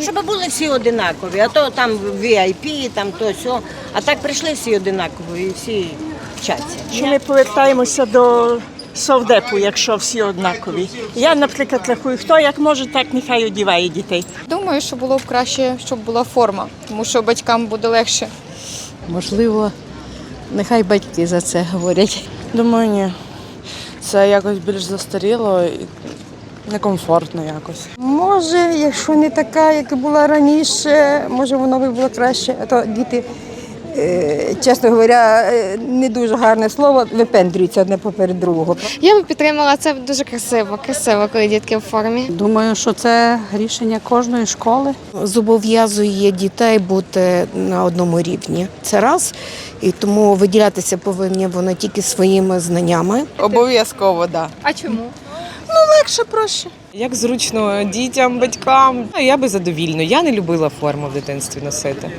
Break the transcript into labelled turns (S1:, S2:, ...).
S1: Щоб були всі одинакові, а то там VIP, там то сьо. А так прийшли всі одинакові і всі вчаться.
S2: Що ми повертаємося до совдепу, якщо всі однакові. Я, наприклад, рахую, хто як може, так нехай одіває дітей.
S3: Думаю, що було б краще, щоб була форма, тому що батькам буде легше.
S4: Можливо, нехай батьки за це говорять.
S5: Думаю, ні. Це якось більш застаріло некомфортно якось.
S6: Може, якщо не така, як була раніше, може воно би було краще. А то діти, е, чесно говоря, е, не дуже гарне слово, випендрюються одне поперед другого.
S7: Я би підтримала це дуже красиво, красиво, коли дітки в формі.
S4: Думаю, що це рішення кожної школи.
S8: зобов'язує дітей бути на одному рівні. Це раз. І тому виділятися повинні вони тільки своїми знаннями.
S5: Обов'язково, так. Да.
S3: А чому?
S5: Легше, проще. Як зручно дітям, батькам. Я би задовільно. Я не любила форму в дитинстві носити.